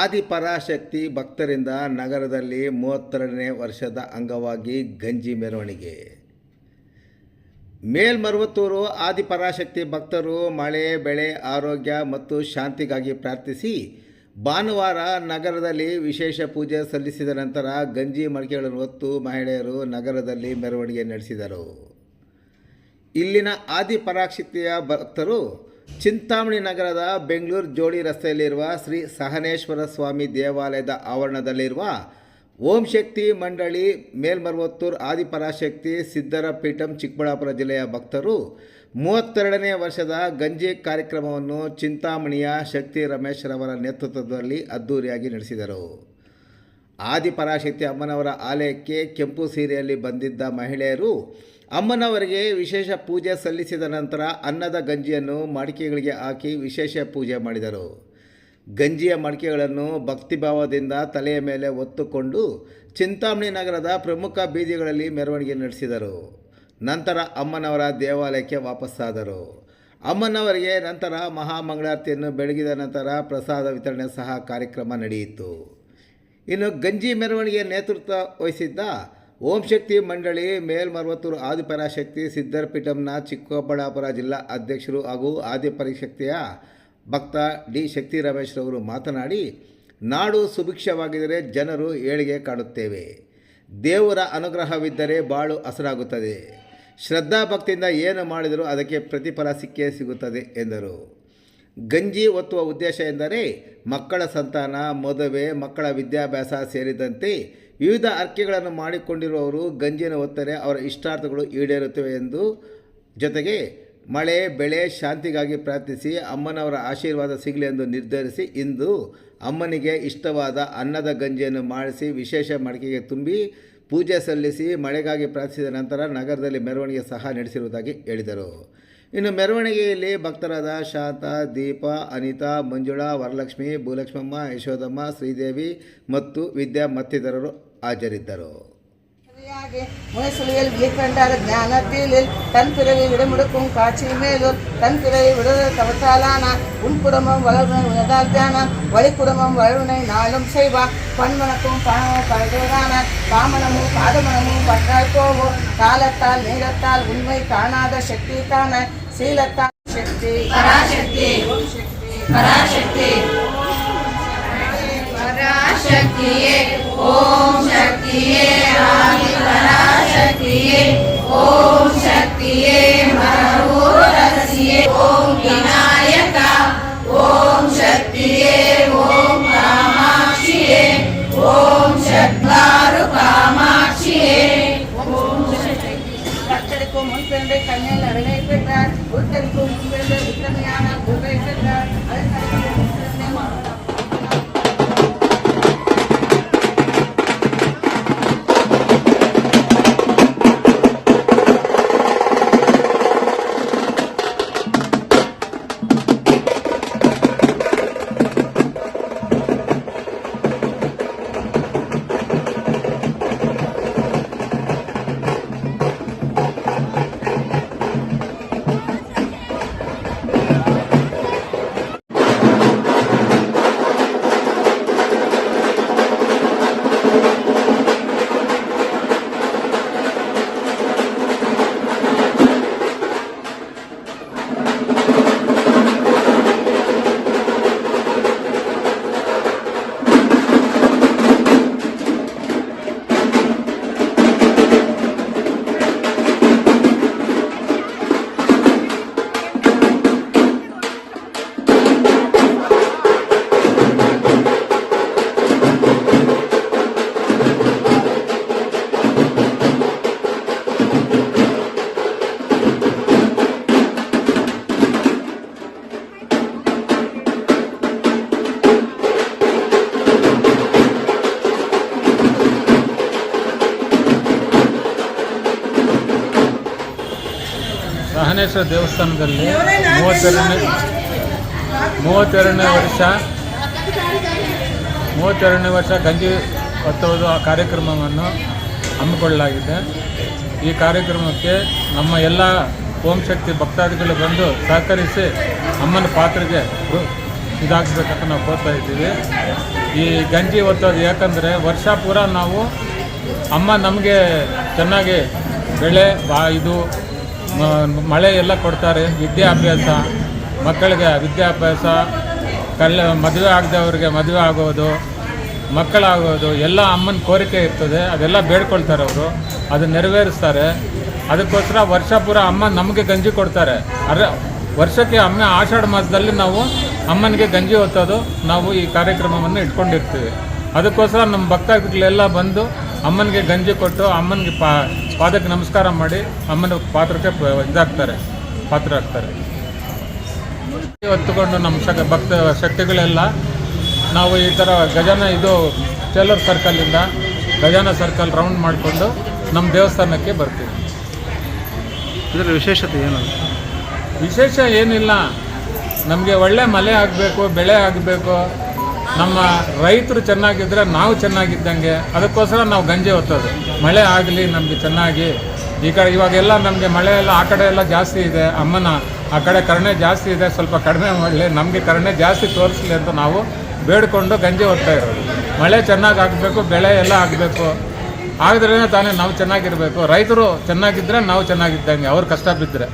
ಆದಿಪರಾಶಕ್ತಿ ಭಕ್ತರಿಂದ ನಗರದಲ್ಲಿ ಮೂವತ್ತೆರಡನೇ ವರ್ಷದ ಅಂಗವಾಗಿ ಗಂಜಿ ಮೆರವಣಿಗೆ. ಮೇಲ್ಮರುವತ್ತೂರು ಆದಿಪರಾಶಕ್ತಿ ಭಕ್ತರು ಮಳೆ, ಬೆಳೆ, ಆರೋಗ್ಯ ಮತ್ತು ಶಾಂತಿಗಾಗಿ ಪ್ರಾರ್ಥಿಸಿ ಭಾನುವಾರ ನಗರದಲ್ಲಿ ವಿಶೇಷ ಪೂಜೆ ಸಲ್ಲಿಸಿದ ನಂತರ ಗಂಜಿ ಮಡಿಕೆಗಳನ್ನು ಹೊತ್ತು ಮಹಿಳೆಯರು ನಗರದಲ್ಲಿ ಮೆರವಣಿಗೆ ನಡೆಸಿದರು. ಇಲ್ಲಿನ ಆದಿಪರಾಶಕ್ತಿಯ ಭಕ್ತರು ಚಿಂತಾಮಣಿ ನಗರದ ಬೆಂಗಳೂರು ಜೋಡಿ ರಸ್ತೆಯಲ್ಲಿರುವ ಶ್ರೀ ಸಹನೇಶ್ವರ ಸ್ವಾಮಿ ದೇವಾಲಯದ ಆವರಣದಲ್ಲಿರುವ ಓಂ ಶಕ್ತಿ ಮಂಡಳಿ ಮೇಲ್ಮರ್ವತ್ತೂರು ಆದಿಪರಾಶಕ್ತಿ ಸಿದ್ದರ ಪೀಠಂ ಚಿಕ್ಕಬಳ್ಳಾಪುರ ಜಿಲ್ಲೆಯ ಭಕ್ತರು ಮೂವತ್ತೆರಡನೇ ವರ್ಷದ ಗಂಜಿ ಕಾರ್ಯಕ್ರಮವನ್ನು ಚಿಂತಾಮಣಿಯ ಶಕ್ತಿ ರಮೇಶ್ ರವರ ನೇತೃತ್ವದಲ್ಲಿ ಅದ್ದೂರಿಯಾಗಿ ನಡೆಸಿದರು. ಆದಿಪರಾಶಕ್ತಿ ಅಮ್ಮನವರ ಆಲಯಕ್ಕೆ ಕೆಂಪು ಸೀರೆಯಲ್ಲಿ ಬಂದಿದ್ದ ಮಹಿಳೆಯರು ಅಮ್ಮನವರಿಗೆ ವಿಶೇಷ ಪೂಜೆ ಸಲ್ಲಿಸಿದ ನಂತರ ಅನ್ನದ ಗಂಜಿಯನ್ನು ಮಡಿಕೆಗಳಿಗೆ ಹಾಕಿ ವಿಶೇಷ ಪೂಜೆ ಮಾಡಿದರು. ಗಂಜಿಯ ಮಡಿಕೆಗಳನ್ನು ಭಕ್ತಿಭಾವದಿಂದ ತಲೆಯ ಮೇಲೆ ಒತ್ತುಕೊಂಡು ಚಿಂತಾಮಣಿ ನಗರದ ಪ್ರಮುಖ ಬೀದಿಗಳಲ್ಲಿ ಮೆರವಣಿಗೆ ನಡೆಸಿದರು. ನಂತರ ಅಮ್ಮನವರ ದೇವಾಲಯಕ್ಕೆ ವಾಪಸ್ಸಾದರು ಅಮ್ಮನವರಿಗೆ ನಂತರ ಮಹಾಮಂಗಳಾರತಿಯನ್ನು ಬೆಳಗಿದ ನಂತರ ಪ್ರಸಾದ ವಿತರಣೆ ಸಹ ಕಾರ್ಯಕ್ರಮ ನಡೆಯಿತು. ಇನ್ನು ಗಂಜಿ ಮೆರವಣಿಗೆ ನೇತೃತ್ವ ವಹಿಸಿದ್ದ ಓಂ ಶಕ್ತಿ ಮಂಡಳಿ ಮೇಲ್ಮರ್ವತ್ತೂರು ಆದಿಪರಾಶಕ್ತಿ ಸಿದ್ದರ್ಪೀಠಂನ ಚಿಕ್ಕಬಳ್ಳಾಪುರ ಜಿಲ್ಲಾ ಅಧ್ಯಕ್ಷರು ಹಾಗೂ ಆದಿಪರಿಶಕ್ತಿಯ ಭಕ್ತ ಡಿ ಶಕ್ತಿ ರಮೇಶ್ ರವರು ಮಾತನಾಡಿ, ನಾಡು ಸುಭಿಕ್ಷವಾಗಿದ್ದರೆ ಜನರು ಏಳಿಗೆ ಕಾಣುತ್ತೇವೆ ದೇವರ ಅನುಗ್ರಹವಿದ್ದರೆ ಬಾಳು ಹಸರಾಗುತ್ತದೆ. ಶ್ರದ್ಧಾಭಕ್ತಿಯಿಂದ ಏನು ಮಾಡಿದರೂ ಅದಕ್ಕೆ ಪ್ರತಿಫಲ ಸಿಕ್ಕೇ ಸಿಗುತ್ತದೆ ಎಂದರು. ಗಂಜಿ ಒತ್ತುವ ಉದ್ದೇಶ ಎಂದರೆ ಮಕ್ಕಳ ಸಂತಾನ, ಮದುವೆ, ಮಕ್ಕಳ ವಿದ್ಯಾಭ್ಯಾಸ ಸೇರಿದಂತೆ ವಿವಿಧ ಅರ್ಕೆಗಳನ್ನು ಮಾಡಿಕೊಂಡಿರುವವರು ಗಂಜಿನ ಒತ್ತರೆ ಅವರ ಇಷ್ಟಾರ್ಥಗಳು ಈಡೇರುತ್ತವೆ ಎಂದು ಜೊತೆಗೆ ಮಳೆ, ಬೆಳೆ ಶಾಂತಿಗಾಗಿ ಪ್ರಾರ್ಥಿಸಿ ಅಮ್ಮನವರ ಆಶೀರ್ವಾದ ಸಿಗಲಿ ಎಂದು ನಿರ್ಧರಿಸಿ ಇಂದು ಅಮ್ಮನಿಗೆ ಇಷ್ಟವಾದ ಅನ್ನದ ಗಂಜಿಯನ್ನು ಮಾಡಿಸಿ ವಿಶೇಷ ಮಡಿಕೆಗೆ ತುಂಬಿ ಪೂಜೆ ಸಲ್ಲಿಸಿ ಮಳೆಗಾಗಿ ಪ್ರಾರ್ಥಿಸಿದ ನಂತರ ನಗರದಲ್ಲಿ ಮೆರವಣಿಗೆ ಸಹ ನಡೆಸಿರುವುದಾಗಿ ಹೇಳಿದರು. ಇನ್ನು ಮೆರವಣಿಗೆಯಲ್ಲಿ ಭಕ್ತರಾದ ಶಾಂತ, ದೀಪ, ಅನಿತಾ, ಮಂಜುಳಾ, ವರಲಕ್ಷ್ಮಿ, ಭೂಲಕ್ಷ್ಮಮ್ಮ ಯಶೋದಮ್ಮ ಶ್ರೀದೇವಿ ಮತ್ತು ವಿದ್ಯಾ ಮತ್ತಿತರರು ಹಾಜರಿದ್ದರು சரியாக முயற்சியில் விழிக்கண்டார ஞானத்தில் தன் பிறவி விடமுடுக்கும் காட்சி மேலும் தன் பிறவி விடுதலை தவத்தாலான உன் குடும்பம் வளர்வனை உனதால் தியானம் வழி குடும்பம் வளர்வனை நாளும் செய்வா பன்மனக்கும் பணமும் பழகான காமனமும் பாதமனமும் பற்றாய் போவோம் காலத்தால் நேரத்தால் உண்மை காணாத சக்தி காண சீலத்தால் சக்தி பராசக்தி ஓம் சக்தி பராசக்தி பராசக்தியே ஓம் சக்தியே ஆதி பராசக்தியே ஓம் சக்தியே மரோரசியே ஓம் விநாயகா ஓம் சக்தியே ஓம் காமாட்சியே ஓம் சத்வாரு காமாட்சியே பக்தருக்கு முன் பிறந்த கண்ணில் உத்தமையான குகை பெற்றார் அதற்கு ಸಹನೇಶ್ವರ ದೇವಸ್ಥಾನದಲ್ಲಿ ಮೂವತ್ತೆರಡನೇ ಮೂವತ್ತೆರಡನೇ ವರ್ಷ ಮೂವತ್ತೆರಡನೇ ವರ್ಷ ಗಂಜಿ ಹೊತ್ತುವುದು ಆ ಕಾರ್ಯಕ್ರಮವನ್ನು ಹಮ್ಮಿಕೊಳ್ಳಲಾಗಿದೆ. ಈ ಕಾರ್ಯಕ್ರಮಕ್ಕೆ ನಮ್ಮ ಎಲ್ಲ ಓಂ ಶಕ್ತಿ ಭಕ್ತಾದಿಗಳು ಬಂದು ಸಹಕರಿಸಿ ಅಮ್ಮನ ಪಾತ್ರೆಗೆ ಇದಾಗಬೇಕಂತ ನಾವು ಕೋರ್ತಾ ಇದ್ದೀವಿ. ಈ ಗಂಜಿ ಹೊತ್ತೋದು ಯಾಕಂದರೆ ವರ್ಷ ಪೂರ ನಾವು ಅಮ್ಮ ನಮಗೆ ಚೆನ್ನಾಗಿ ಬೆಳೆ, ಬಾ ಇದು ಮಳೆ ಎಲ್ಲ ಕೊಡ್ತಾರೆ, ವಿದ್ಯಾಭ್ಯಾಸ, ಮಕ್ಕಳಿಗೆ ವಿದ್ಯಾಭ್ಯಾಸ ಕಲ್ಲ ಮದುವೆ ಆಗದವ್ರಿಗೆ ಮದುವೆ ಆಗೋದು, ಮಕ್ಕಳಾಗೋದು, ಎಲ್ಲ ಅಮ್ಮನ ಕೋರಿಕೆ ಇರ್ತದೆ, ಅದೆಲ್ಲ ಬೇಡ್ಕೊಳ್ತಾರೆ ಅವರು, ಅದು ನೆರವೇರಿಸ್ತಾರೆ. ಅದಕ್ಕೋಸ್ಕರ ವರ್ಷ ಪೂರ ಅಮ್ಮ ನಮಗೆ ಗಂಜಿ ಕೊಡ್ತಾರೆ. ಅರೆ, ವರ್ಷಕ್ಕೆ ಅಮ್ಮ ಆಷಾಢ ಮಾಸದಲ್ಲಿ ನಾವು ಅಮ್ಮನಿಗೆ ಗಂಜಿ ಹೊತ್ತೋದು, ನಾವು ಈ ಕಾರ್ಯಕ್ರಮವನ್ನು ಇಟ್ಕೊಂಡಿರ್ತೀವಿ. ಅದಕ್ಕೋಸ್ಕರ ನಮ್ಮ ಭಕ್ತಾದಿಗಳೆಲ್ಲ ಬಂದು ಅಮ್ಮನಿಗೆ ಗಂಜಿ ಕೊಟ್ಟು, ಅಮ್ಮನಿಗೆ ಪಾ ಪಾದಕ್ಕೆ ನಮಸ್ಕಾರ ಮಾಡಿ ಅಮ್ಮನ ಪಾತ್ರಕ್ಕೆ ಇದಾಗ್ತಾರೆ ಪಾತ್ರ ಆಗ್ತಾರೆ. ಹೊತ್ತುಕೊಂಡು ನಮ್ಮ ಶಕ್ ಭಕ್ತ ಶಕ್ತಿಗಳೆಲ್ಲ ನಾವು ಈ ಥರ ಗಜಾನ ಇದು ಟೇಲರ್ ಸರ್ಕಲಿಂದ ಗಜಾನ ಸರ್ಕಲ್ ರೌಂಡ್ ಮಾಡಿಕೊಂಡು ನಮ್ಮ ದೇವಸ್ಥಾನಕ್ಕೆ ಬರ್ತೀವಿ. ಇದರ ವಿಶೇಷತೆ ಏನು? ವಿಶೇಷ ಏನಿಲ್ಲ. ನಮಗೆ ಒಳ್ಳೆ ಮಳೆ ಆಗಬೇಕು ಬೆಳೆ ಆಗಬೇಕು. ನಮ್ಮ ರೈತರು ಚೆನ್ನಾಗಿದ್ದರೆ ನಾವು ಚೆನ್ನಾಗಿದ್ದಂಗೆ ಅದಕ್ಕೋಸ್ಕರ ನಾವು ಗಂಜಿ ಹೊತ್ತೋದು. ಮಳೆ ಆಗಲಿ ನಮಗೆ ಚೆನ್ನಾಗಿ. ಈ ಕಡೆ ಇವಾಗೆಲ್ಲ ನಮಗೆ ಮಳೆ ಎಲ್ಲ ಆ ಕಡೆ ಎಲ್ಲ ಜಾಸ್ತಿ ಇದೆ, ಅಮ್ಮನ ಆ ಕಡೆ ಕರುಣೆ ಜಾಸ್ತಿ ಇದೆ, ಸ್ವಲ್ಪ ಕಡಿಮೆ ಮಾಡಲಿ, ನಮಗೆ ಕರುಣೆ ಜಾಸ್ತಿ ತೋರಿಸಲಿ ಅಂತ ನಾವು ಬೇಡಿಕೊಂಡು ಗಂಜಿ ಹೊತ್ತಾ ಇರೋದು. ಮಳೆ ಚೆನ್ನಾಗಿ ಆಗಬೇಕು, ಬೆಳೆ ಎಲ್ಲ ಆಗಬೇಕು. ಆಗಿದ್ರೇ ತಾನೇ ನಾವು ಚೆನ್ನಾಗಿರಬೇಕು. ರೈತರು ಚೆನ್ನಾಗಿದ್ದರೆ ನಾವು ಚೆನ್ನಾಗಿದ್ದಂಗೆ, ಅವ್ರು ಕಷ್ಟ ಬಿದ್ದರೆ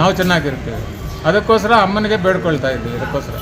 ನಾವು ಚೆನ್ನಾಗಿರ್ತೀವಿ. ಅದಕ್ಕೋಸ್ಕರ ಅಮ್ಮನಿಗೆ ಬೇಡ್ಕೊಳ್ತಾ ಇದ್ದೀವಿ ಅದಕ್ಕೋಸ್ಕರ